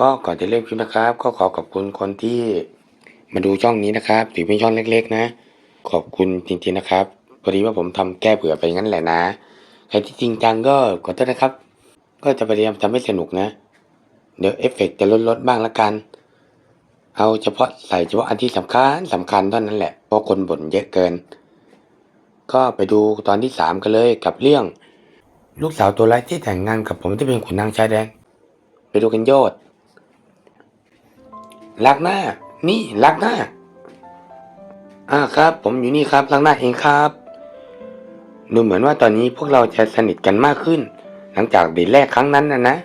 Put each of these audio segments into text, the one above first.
ก็ก่อนจะเริ่มคลิปนะครับ ก็ขอขอบคุณคนที่มาดูช่องนี้นะครับถือเป็นช่องเล็ก ๆ นะ ขอบคุณจริงๆนะครับพอดีว่าผมทำแก้เบื่อไปงั้นแหละนะใครที่จริงจังก็ขอโทษนะครับ ก็จะพยายามทำให้สนุกนะ เดี๋ยวเอฟเฟกต์จะลดลดๆบ้างละกัน เอาเฉพาะใส่เฉพาะอันที่สำคัญสำคัญเท่านั้นแหละเพราะคนบ่นเยอะเกิน ก็ไปดูตอนที่สามกันเลยกับเรื่อง ลูกสาวตัวร้ายที่แต่งงานกับผมที่เป็นขุนนางชายแดนไปดูกันโยด ลักหน้า นี่ลักหน้า อ่าครับ ผมอยู่นี่ครับลักหน้าเองครับดูเหมือนว่าตอนนี้พวกเราจะสนิทกันมากขึ้น หลังจากเดทแรกครั้งนั้นนะนะ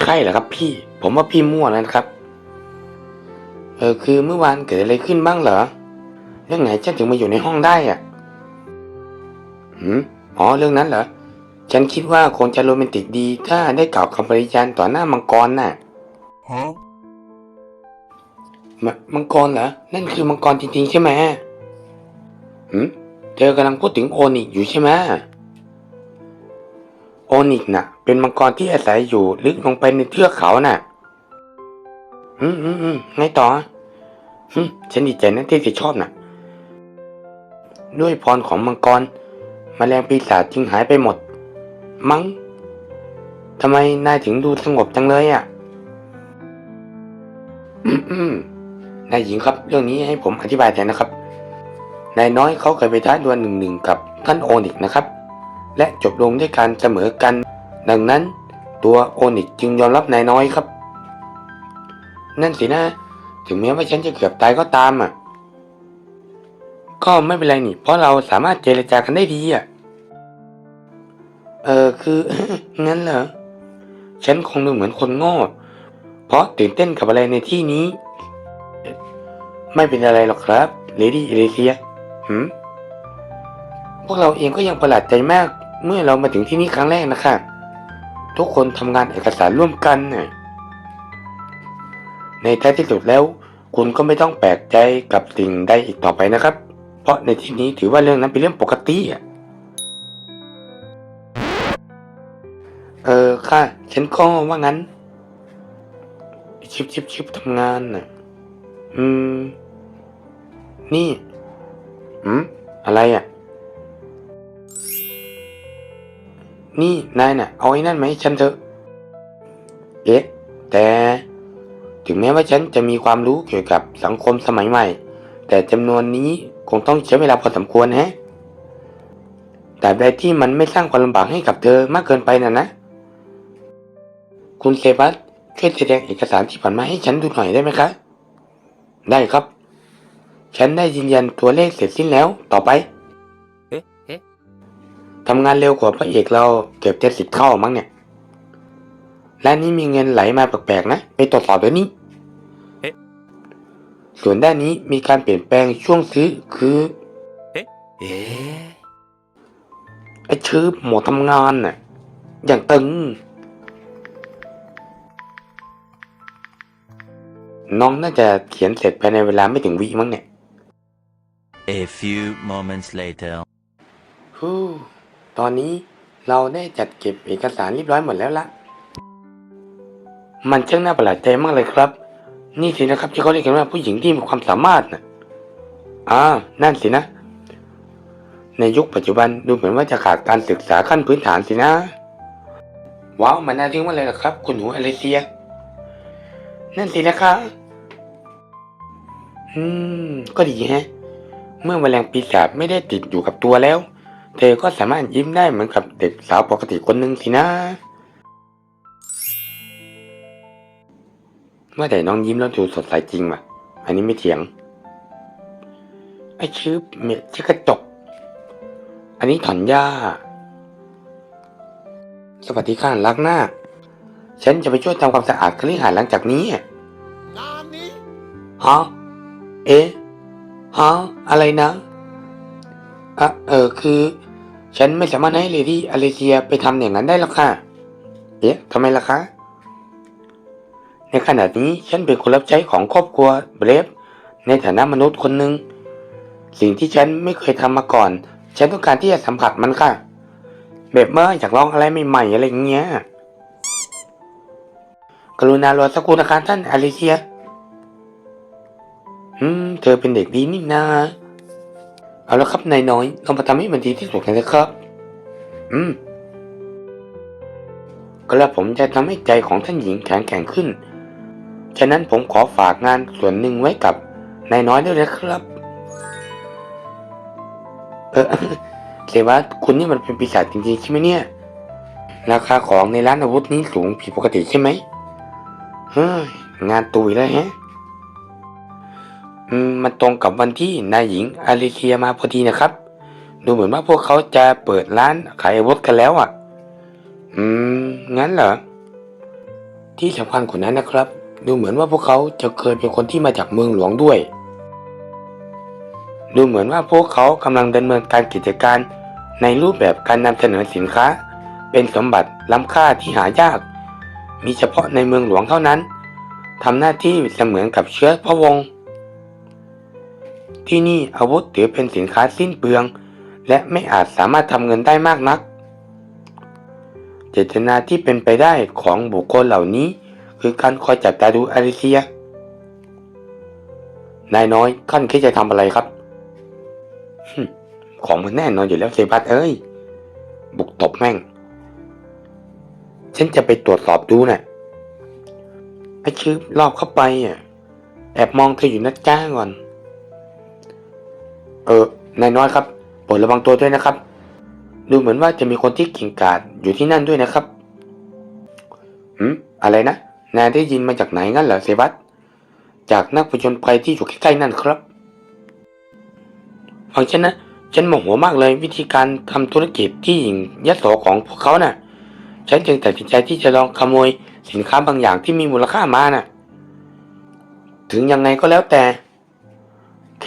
ใช่เหรอครับ พี่ ผมว่าพี่มั่วแล้วนะครับ เออคือเมื่อวานเกิดอะไรขึ้นบ้างเหรอเรื่องไหนฉันถึงมาอยู่ในห้องได้อะหืมอ๋อเรื่องนั้นเหรอ ฉันคิดว่าคงจะโรแมนติกดี ถ้าได้กล่าวคำปริญาณต่อหน้ามังกรน่ะ Huh? มมังกรเหรอ นั่นคือมังกรจริงๆใช่ไหมหืมเธอกำลังพูดถึงโอนิกอยู่ใช่ไหมโอนิกน่ะ เป็นมังกรที่อาศัยอยู่ลึกลงไปในเทือกเขาน่ะ อืมอืมอืมไงต่อฮึฉันดีใจนะที่เธอชอบน่ะ ด้วยพรของมังกรมแมลงปีศาจจึงหายไปหมด มั้งทำไมนายถึงดูสงบจังเลยอะ อืมอืม นายหญิงครับ เรื่องนี้ให้ผมอธิบายแทนนะครับ นายน้อยเขาเคยไปท้าดวลหนึ่งหนึ่งกับท่านโอนิกนะครับ และจบลงด้วยการเสมอกัน ดังนั้นตัวโอนิกจึงยอมรับนายน้อยครับ นั่นสินะ ถึงแม้ว่าฉันจะเกือบตายก็ตามอะ ก็ไม่เป็นไรนี่ เพราะเราสามารถเจรจากันได้ดีอะ เออคืองั้นเหรอ ฉันคงดูเหมือนคนโง่ เพราะตื่นเต้นกับอะไรในที่นี้ ไม่เป็นอะไรหรอกครับเลดี้เอเลเซียหืมพวกเราเองก็ยังประหลาดใจมาก เมื่อเรามาถึงที่นี่ครั้งแรกนะคะ ทุกคนทำงานเอกสารร่วมกันน่ะในท้ายที่สุดแล้ว คุณก็ไม่ต้องแปลกใจกับสิ่งใดอีกต่อไปนะครับ เพราะในที่นี้ถือว่าเรื่องนั้นเป็นเรื่องปกติอะเออค่ะ ฉันก็ว่างั้น ชิบชิบชิบทำงานน่ะ อืม นี่อืมอะไรอะ นี่นายน่ะ เอาไอ้นั่นมาให้ฉันเถอะ เอ๊ะ แต่ ถึงแม้ว่าฉันจะมีความรู้เกี่ยวกับสังคมสมัยใหม่ แต่จำนวนนี้คงต้องใช้เวลาพอสมควรแฮะแต่ใดที่มันไม่สร้างความลำบากให้กับเธอมากเกินไปน่ะนะ คุณเซบัสช่วยแสดงเอกสารที่ผ่านมาให้ฉันดูหน่อยได้ไหมคะ ได้ครับ ฉันได้ยืนยันตัวเลขเสร็จสิ้นแล้ว ต่อไป เอ๊ะเอ๊ะทำงานเร็วกว่าพระเอกเราเกือบจะสิบเท่ามั้งเนี่ยร้านนี้มีเงินไหลมาแปลกๆนะ ไปตรวจสอบเดี๋ยวนี้ เอ๊ะ ส่วนด้านนี้มีการเปลี่ยนแปลงช่วงซื้อคือ เอ๊ะไอ้ชื่อหมดทำงานน่ะ อย่างตึง น้องน่าจะเขียนเสร็จภายในเวลาไม่ถึงวิมั้งเนี่ย A few moments later. ฮู้ตอนนี้เราได้จัดเก็บเอกสารเรียบร้อยหมดแล้วละ มันช่างน่าประหลาดใจมากเลยครับ นี่สินะครับที่เขาเรียกกันว่าผู้หญิงที่มีความสามารถนะอ่า นั่นสินะ ในยุคปัจจุบันดูเหมือนว่าจะขาดการศึกษาขั้นพื้นฐานสินะ ว้าว มันน่าทึ่งมากเลยล่ะครับ คุณหนูอเลเซีย นั่นสินะคะ อืม ก็ดีแฮะ เมื่อแมลงปีศาจไม่ได้ติดอยู่กับตัวแล้ว เธอก็สามารถยิ้มได้เหมือนกับเด็กสาวปกติคนหนึ่งสินะว่าแต่น้องยิ้มแล้วดูสดใสจริงว่ะ อันนี้ไม่เถียง ไอชื่อเมียชื่อกระจก อันนี้ถอนหญ้า สวัสดีค่ะลักหน้า ฉันจะไปช่วยทำความสะอาดคฤหาสน์หลังจากนี้อะ Nani? ฮะ เอ๊ะ ฮะอะไรนะอะเออคือ ฉันไม่สามารถให้เลดี้อเลเซียไปทำอย่างนั้นได้หรอกค่ะ เอ๊ะทำไมล่ะคะ ในขณะนี้ฉันเป็นคนรับใช้ของครอบครัวเบรฟในฐานะมนุษย์คนหนึ่งสิ่งที่ฉันไม่เคยทำมาก่อน ฉันต้องการที่จะสัมผัสมันค่ะ แบบเมื่ออยากลองอะไรใหม่ๆอะไรอย่างเงี้ย กรุณารอสักครู่นะคะท่านอลิเซีย อืม เธอเป็นเด็กดีนี่นาเอาละครับนายน้อย เรามาทำให้มันดีที่สุดกันนะครับ อืมกระผมจะทำให้ใจของท่านหญิงแข็งแกร่งขึ้น ฉะนั้นผมขอฝากงานส่วนหนึ่งไว้กับนายน้อยด้วยนะครับ เออเสวัสคุณนี่มันเป็นปีศาจจริงๆใช่ไหมเนี่ย ราคาของในร้านอาวุธนี้สูงผิดปกติใช่ไหมเฮ้ยงานตุยแล้วแฮะ มันตรงกับวันที่นายหญิงอาริเซียมาพอดีนะครับ ดูเหมือนว่าพวกเขาจะเปิดร้านขายอาวุธกันแล้วอะ อืม งั้นเหรอ ที่สำคัญกว่านั้นนะครับ ดูเหมือนว่าพวกเขาจะเคยเป็นคนที่มาจากเมืองหลวงด้วย ดูเหมือนว่าพวกเขากำลังดำเนินการกิจการในรูปแบบการนำเสนอสินค้า เป็นสมบัติล้ำค่าที่หายาก มีเฉพาะในเมืองหลวงเท่านั้นทำหน้าที่เสมือนกับเชื้อพระวงศ์ ที่นี่อาวุธถือเป็นสินค้าสิ้นเปลือง และไม่อาจสามารถทำเงินได้มากนัก เจตนาที่เป็นไปได้ของบุคคลเหล่านี้ คือการคอยจับตาดูอาริเซีย นายน้อยท่านคิดจะทำอะไรครับ ของมันแน่นอนอยู่แล้วเซบัสเอ้ย บุกตบแม่ง ฉันจะไปตรวจสอบดูน่ะไอ้ชื่อรอบเข้าไปอะแอบมองเธออยู่นะจ้าก่อน เออนายน้อยครับโปรดระวังตัวด้วยนะครับ ดูเหมือนว่าจะมีคนที่กิ่งกาดอยู่ที่นั่นด้วยนะครับหืมอะไรนะ นายได้ยินมาจากไหนงั้นเหรอเซบัสจากนักผจญภัยที่อยู่ใกล้ๆนั่นครับ ฟังฉันนะ ฉันโมโหมากเลยวิธีการทำธุรกิจที่หญิงยโสของพวกเขาน่ะ ฉันจึงตัดสินใจที่จะลองขโมยสินค้าบางอย่างที่มีมูลค่ามาน่ะ ถึงยังไงก็แล้วแต่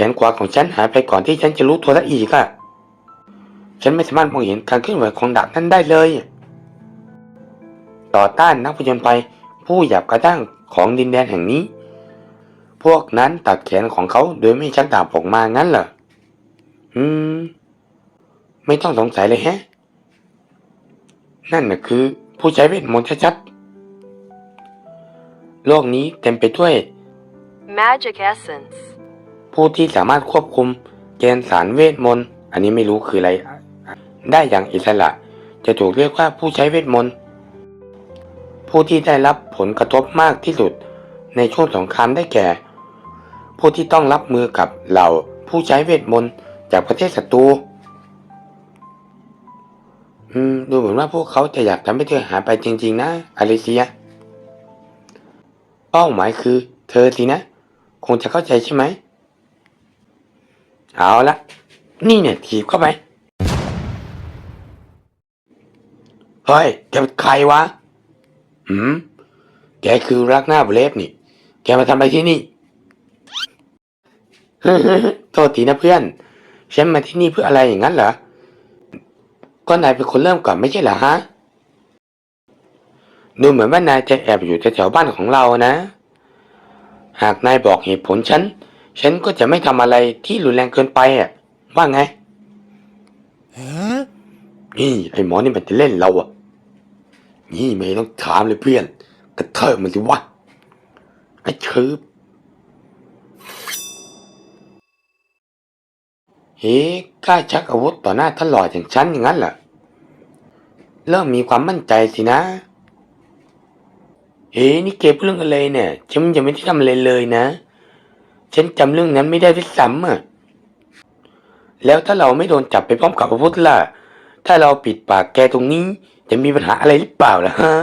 นขวาของฉันหายไปก่อนที่ฉันจะรู้ตัวซะอีกอะฉันไม่สามารถมองเห็นการเคลื่อนไหวของดาบนั้นได้เลย ต่อต้านนักผจญภัยผู้หยาบกระด้างของดินแดนแห่งนี้ พวกนั้นตัดแขนของเขาโดยไม่ชักดาบออกมางั้นเหรอ อืม ไม่ต้องสงสัยเลยแฮะ นั่นน่ะคือ ผู้ใช้เวทมนต์ชัดๆ โลกนี้เต็มไปด้วย Magic Essence. ผู้ที่สามารถควบคุมเกณฑ์สารเวทมนต์ อันนี้ไม่รู้คืออะไร ได้อย่างอิสระ จะถูกเรียกว่าผู้ใช้เวทมนต์ ผู้ที่ได้รับผลกระทบมากที่สุด ในช่วงสงครามได้แก่ ผู้ที่ต้องรับมือกับเหล่าผู้ใช้เวทมนต์จากประเทศศัตรูอืมดูเหมือนว่าพวกเขาจะอยากทำให้เธอหายไปจริง ๆ นะอลิเซีย เป้าหมายคือ เธอสินะ คงจะเข้าใจใช่ไหม เอาละนี่เนี่ยถีบเข้าไป เฮ้ย แกเป็นใครวะ หืม แกคือรักหน้าเบลฟนี่ แกมาทำอะไรที่นี่โทษทีนะเพื่อน ฉันมาที่นี่เพื่ออะไรอย่างนั้นเหรอ ก็นายเป็นคนเริ่มก่อนไม่ใช่เหรอฮะ ดูเหมือนว่านายจะแอบอยู่แถวบ้านของเรานะ หากนายบอกเหตุผลฉัน ฉันก็จะไม่ทำอะไรที่รุนแรงเกินไปอะ ว่าไงนี่ไอ้หมอนี่มันจะเล่นเราอะ นี่ไม่ต้องถามเลยเพื่อน กระเทิบมันสิวะ ไอ้ชืบเฮ้กล้าชักอาวุธต่อหน้าท่านหลอดอย่างฉันอย่างนั้นเหรอ เริ่มมีความมั่นใจสินะ เฮ้นี่เก็บเรื่องอะไรเนี่ย ฉันยังไม่ได้ทำอะไรเลยนะ ฉันจำเรื่องนั้นไม่ได้ด้วยซ้ำอะแล้วถ้าเราไม่โดนจับไปพร้อมกับอาวุธล่ะ ถ้าเราปิดปากแกตรงนี้ จะมีปัญหาอะไรหรือเปล่าล่ะฮะ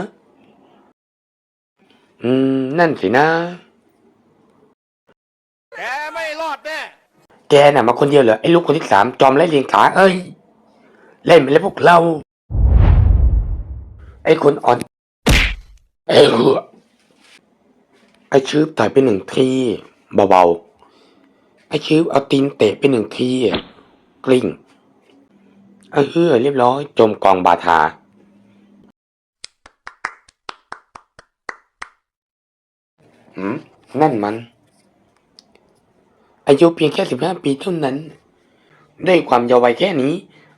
อืม นั่นสินะ แกไม่รอดแน่ แกน่ะมาคนเดียวเหรอไอ้ลูกคนที่สามจอมไล่เลียงขาเอ้ย เล่นไปแล้วพวกเรา ไอ้คนอ่อนเอ้ยไอ้ชืบต่อยไปหนึ่งที เบาๆไอ้ชืบเอาตีนเตะไปหนึ่งทีกลิ้งเออเฮ้อเรียบร้อยจมกองบาทาหืมนั่นมัน อายุเพียงแค่สิบห้าปีเท่านั้นด้วยความเยาว์วัยแค่นี้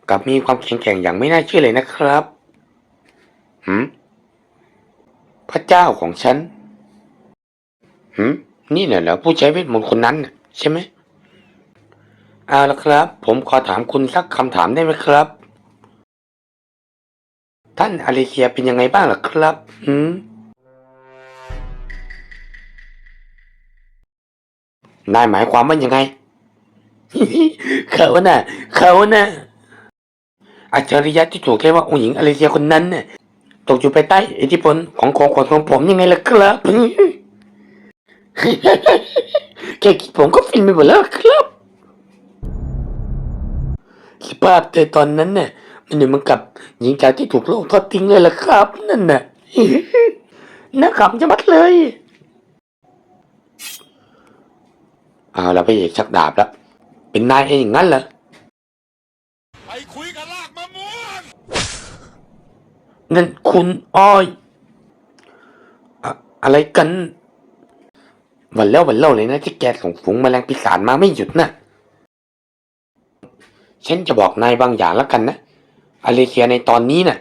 กับมีความแข็งแกร่งอย่างไม่น่าเชื่อเลยนะครับหืมพระเจ้าของฉันหืม นี่น่ะเหรอผู้ใช้เวทมนต์คนนั้นใช่ไหมเอาละครับ ผมขอถามคุณสักคำถามได้ไหมครับ ท่านอาลิเซียเป็นยังไงบ้างล่ะครับหืมนายหมายความว่ายังไง เขาน่ะ เขาน่ะอัจฉริยะที่ถูกเรียกว่าองค์หญิงอาลิเซียคนนั้นน่ะตกอยู่ภายใต้อิทธิพลของของขวัญของผมยังไงล่ะครับ แค่คิดผมก็ฟินไปหมดแล้วครับสภาพเธอตอนนั้นน่ะมันเหมือนกับหญิงชายที่ถูกโลกทอดทิ้งเลยล่ะครับ นั่นน่ะน่าขำจะมัดเลยเอาละพระเอกชักดาบแล้ว เป็นนายเองอย่างนั้นเหรอไปคุยกับลากมะม่วงนั่นคุณอ้อย อะอะไรกัน วันแล้ววันเล่าเลยนะที่แกส่งฝูงแมลงปีศาจมาไม่หยุดนะฉันจะบอกนายบางอย่างแล้วกันนะอเลเซียในตอนนี้น่ะ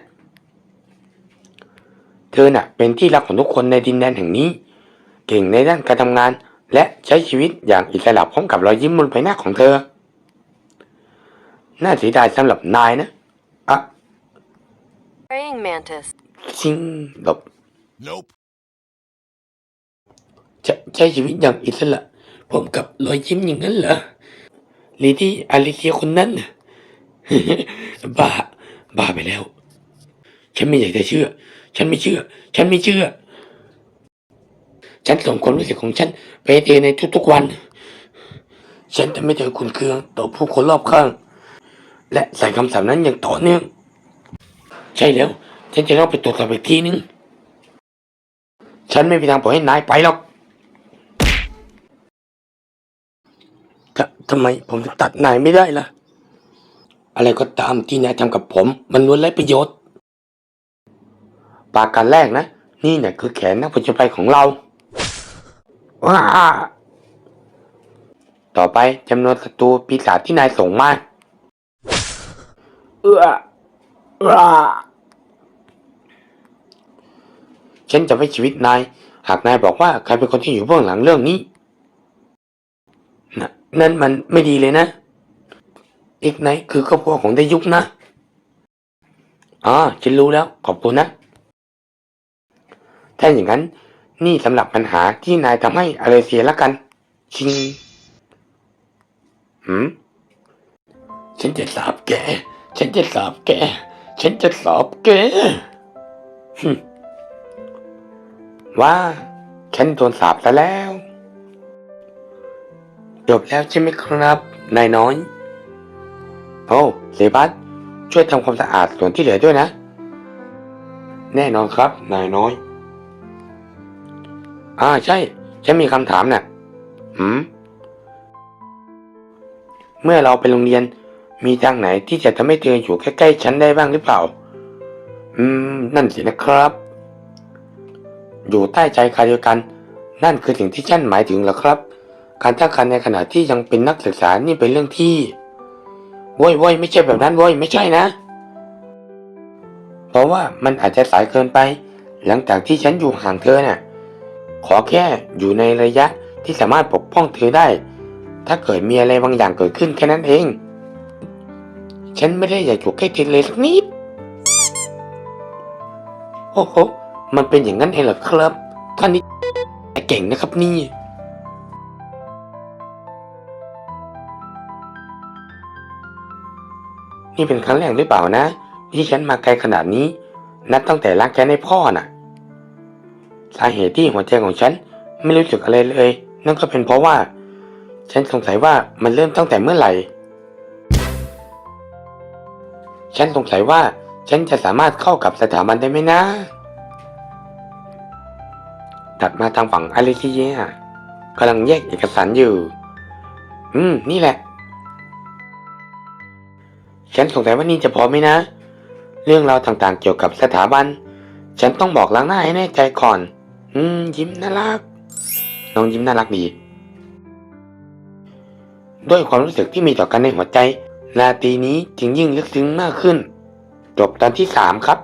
เธอน่ะ เป็นที่รักของทุกคนในดินแดนแห่งนี้ เก่งในด้านการทำงาน และใช้ชีวิตอย่างอิสระพร้อมกับรอยยิ้มบนใบหน้าของเธอ น่าเสียดายสำหรับนายนะอะ Praying mantis. จริงแบบ nope จะ ใช้ชีวิตอย่างอิสระพร้อมกับรอยยิ้มอย่างนั้นเหรอลีดี้อลิเซียคนนั้นบ้า บ้าไปแล้ว ฉันไม่อยากจะเชื่อ ฉันไม่เชื่อ ฉันไม่เชื่อ ฉันส่งความรู้สึกของฉัน ไปเธอในทุกๆวัน ฉันจะไม่เธอคุณเคืองต่อผู้คนรอบข้าง และใส่คำสาปนั้นอย่างต่อเนื่อง ใช่แล้ว ฉันจะต้องไปตรวจสอบอีกทีนึง ฉันไม่มีทางปล่อยให้นายไปหรอก ทำไมผมถึงตัดนายไม่ได้ล่ะ อะไรก็ตามที่นายทำกับผม มันล้วนไร้ประโยชน์ ปากการแรกนะ นี่เนี่ยคือแขนนักผจญภัยของเราว้าต่อไปจำนวนศัตรูปีศาจที่นายส่งมา เอื้อว้าฉันจะไว้ชีวิตนาย หากนายบอกว่าใครเป็นคนที่อยู่เบื้องหลังเรื่องนี้ นั่นมันไม่ดีเลยนะ อีกไหนคือครอบครัวของได้ยุคนะอ๋อฉันรู้แล้วขอบคุณนะ ถ้าอย่างนั้น นี่สำหรับปัญหาที่นายทำให้อะไรเสียละกัน ชิงหืมฉันจะสาบแก ฉันจะสาบแก ฉันจะสอบแกหึว่า ฉันโดนสาปซะแล้ว จบแล้วใช่ไหมครับ นายน้อย โอ้เซบัสช่วยทำความสะอาดส่วนที่เหลือด้วยนะ แน่นอนครับ นายน้อย อ่าใช่ ฉันมีคำถามน่ะหืม เมื่อเราไปโรงเรียนมีทางไหนที่จะทำให้เธออยู่ใกล้ๆฉันได้บ้างหรือเปล่า อืม นั่นสินะครับ อยู่ใต้ใจใครเดียวกัน นั่นคือสิ่งที่ฉันหมายถึงเหรอครับ การตั้งครรภ์ในขณะที่ยังเป็นนักศึกษานี่เป็นเรื่องที่โว้ยโว้ยไม่ใช่แบบนั้นโว้ยไม่ใช่นะ เพราะว่ามันอาจจะสายเกินไป หลังจากที่ฉันอยู่ห่างเธอน่ะ ขอแค่อยู่ในระยะที่สามารถปกป้องเธอได้ ถ้าเกิดมีอะไรบางอย่างเกิดขึ้นแค่นั้นเอง ฉันไม่ได้อยากอยู่ใกล้เธอเลยสักนิดโอ้โหมันเป็นอย่างนั้นเองเหรอครับท่านนี้เก่งนะครับนี่ นี่เป็นครั้งแรกหรือเปล่านะ ที่ฉันมาไกลขนาดนี้ นับตั้งแต่รักแค่ในพ่อน่ะ สาเหตุที่หัวใจของฉันไม่รู้สึกอะไรเลย นั่นก็เป็นเพราะว่า ฉันสงสัยว่ามันเริ่มตั้งแต่เมื่อไหร่ ฉันสงสัยว่าฉันจะสามารถเข้ากับสถาบันได้ไหมนะตัดมาทางฝั่งอเลซิเยียกำลังแยกเอกสารอยู่ อืม นี่แหละ ฉันสงสัยว่านี่จะพอไหมนะ เรื่องราวต่างๆเกี่ยวกับสถาบัน ฉันต้องบอกล้างหน้าให้แน่ใจก่อน อืม ยิ้มน่ารัก น้องยิ้มน่ารักดี ด้วยความรู้สึกที่มีต่อกันในหัวใจราตรีนี้จึงยิ่งลึกซึ้งมากขึ้น จบตอนที่สามครับ